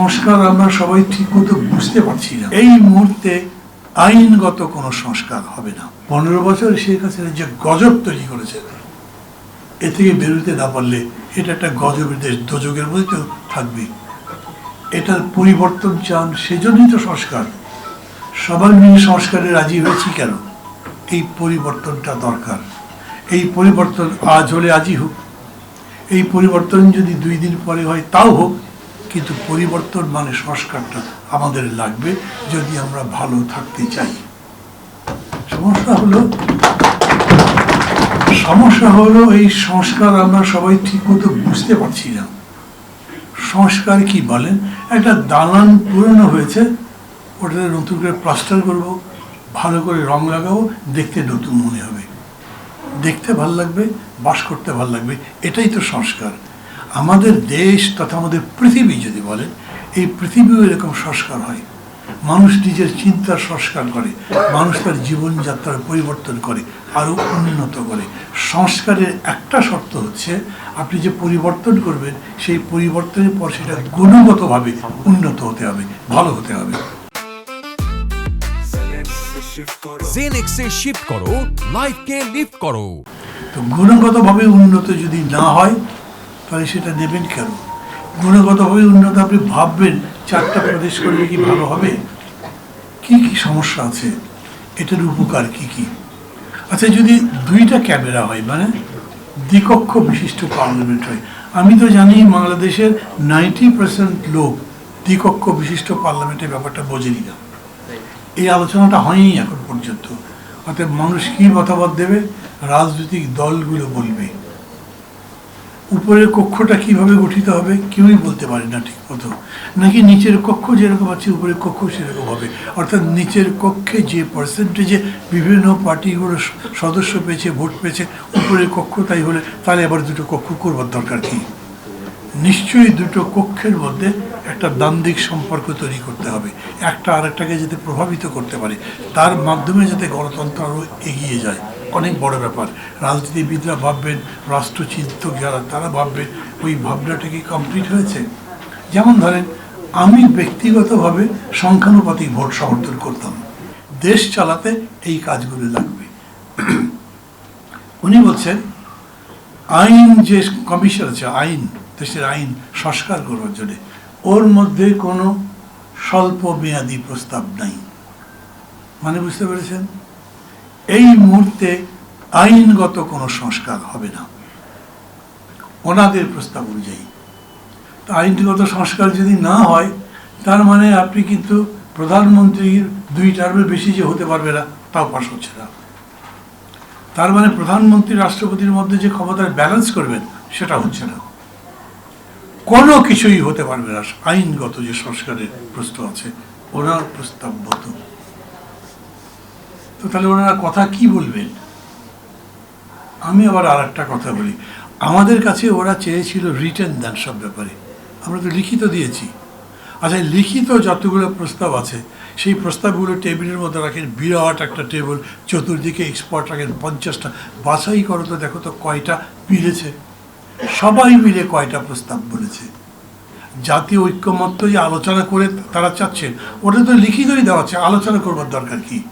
সংস্কার আমরা সবাই ঠিক মতো বুঝতে পারছি না। এই মুহূর্তে আইনগত কোনো সংস্কার হবে না। পনেরো বছর শেখ হাসিনা যে গজব তৈরি করেছে, এ থেকে বেরোতে না পারলে এটা একটা গজবের দেশ দোজকের মধ্যে থাকবে এটার পরিবর্তন চান সেজন্যই তো সংস্কার। সবাই মিলে সংস্কারে রাজি হয়েছি কেন? এই পরিবর্তনটা দরকার। এই পরিবর্তন আজ হলে আজই হোক। এই পরিবর্তন যদি দুই দিন পরে হয়, তাও হোক। কিন্তু পরিবর্তন মানে সংস্কারটা আমাদের লাগবে যদি আমরা ভালো থাকতে চাই। সমস্যা হলো সমস্যা হলো এই সংস্কার আমরা সবাই ঠিক মতো বুঝতে পারছি না। সংস্কার কি বলেন? একটা দালান পুরনো হয়েছে, ওটাতে নতুন করে প্লাস্টার করব, ভালো করে রং লাগাবো দেখতে নতুন মনে হবে। দেখতে ভালো লাগবে, বাস করতে ভালো লাগবে, এটাই তো সংস্কার। আমাদের দেশ তথা আমাদের পৃথিবী যদি বলেন এই পৃথিবীও এরকম সংস্কার হয়। মানুষ নিজের চিন্তার সংস্কার করে মানুষ তার জীবনযাত্রার পরিবর্তন করে আরও উন্নত করে। সংস্কারের একটা শর্ত হচ্ছে আপনি যে পরিবর্তন করবেন সেই পরিবর্তনের পর সেটা গুণগতভাবে উন্নত হতে হবে ভালো হতে হবে। জেনেক্সে শিফট করো লাইফকে লিফট করো। তো গুণগতভাবে উন্নত যদি না হয় তাহলে সেটা নেবেন কেন? গুণগতভাবে উন্নত, আপনি ভাববেন চারটা প্রদেশ করলে কি ভালো হবে? কি কি সমস্যা আছে? এটার উপকার কি কি? আচ্ছা যদি দুইটা ক্যামেরা হয় মানে দ্বিকক্ষ বিশিষ্ট পার্লামেন্ট হয়, আমি তো জানি বাংলাদেশের নাইনটি পার্সেন্ট লোক দ্বিকক্ষ বিশিষ্ট পার্লামেন্টের ব্যাপারটা বোঝেনি না। এই আলোচনাটা হয়নি এখন পর্যন্ত। অর্থাৎ মানুষ কি মতামত দেবে? রাজনৈতিক দলগুলো বলবে। উপরের কক্ষটা কীভাবে গঠিত হবে কেউই বলতে পারে না ঠিক মতো। নাকি নিচের কক্ষ যেরকম আছে, উপরের কক্ষ সেরকম হবে। অর্থাৎ নিচের কক্ষে যে পার্সেন্টেজে বিভিন্ন পার্টিগুলো সদস্য পেয়েছে, ভোট পেয়েছে, উপরের কক্ষ তাই হলে তাহলে আবার দুটো কক্ষ করবার দরকার কি? নিশ্চয়ই দুটো কক্ষের মধ্যে একটা দ্বান্দ্বিক সম্পর্ক তৈরি করতে হবে। একটা আরেকটাকে যাতে প্রভাবিত করতে পারে। তার মাধ্যমে যাতে গণতন্ত্র আরও এগিয়ে যায়। অনেক বড় ব্যাপার। রাজনীতিবিদরা ভাববেন, রাষ্ট্রচিন্তক যারা তারা ভাববেন, ওই ভাবনাটা কি কমপ্লিট হয়েছে? যেমন ধরেন, আমি ব্যক্তিগতভাবে সংখ্যানুপাতিক ভোট সমর্থন করতাম। দেশ চালাতে এই কাজগুলো লাগবে। উনি বলছেন, আইন যে কমিশন আছে, আইন, দেশের আইন সংস্কার করবার জন্য, ওর মধ্যে কোনো স্বল্প মেয়াদী প্রস্তাব নাই। মানে বুঝতে পেরেছেন? এই মুহূর্তে আইনগত কোনো সংস্কার হবে না। ওনাদের প্রস্তাব অনুযায়ী। তো আইনগত সংস্কার যদি না হয়, তার মানে আপনি কিন্তু প্রধানমন্ত্রীর দুই টার্মের বেশি যে হতে পারবে না, তাও পাশ হচ্ছে না। তার মানে প্রধানমন্ত্রী রাষ্ট্রপতির মধ্যে যে ক্ষমতার ব্যালেন্স করবেন, সেটা হচ্ছে না। কোনো কিছুই হতে পারবে না, আইনগত যে সংস্কারের প্রশ্ন আছে, ওনার প্রস্তাব মতো তো তাহলে ওনারা কথা কি বলবেন? আমি আবার আর একটা কথা বলি। আমাদের কাছে ওরা চেয়েছিল রিটার্ন দেন সব ব্যাপারে। আমরা তো লিখিত দিয়েছি। আচ্ছা লিখিত যতগুলো প্রস্তাব আছে, সেই প্রস্তাবগুলো টেবিলের মধ্যে রাখেন, বিরাট একটা টেবিল, চতুর্দিকে এক্সপার্ট রাখেন, পঞ্চাশটা। বাছাই করো তো, দেখো তো কয়টা মিলেছে। সবাই মিলে কয়টা প্রস্তাব বলেছে। জাতীয় ঐক্যমত্য যে আলোচনা করে তারা চাচ্ছেন। ওটা তো লিখিতই দেওয়া আছে, আলোচনা করবার দরকার কি?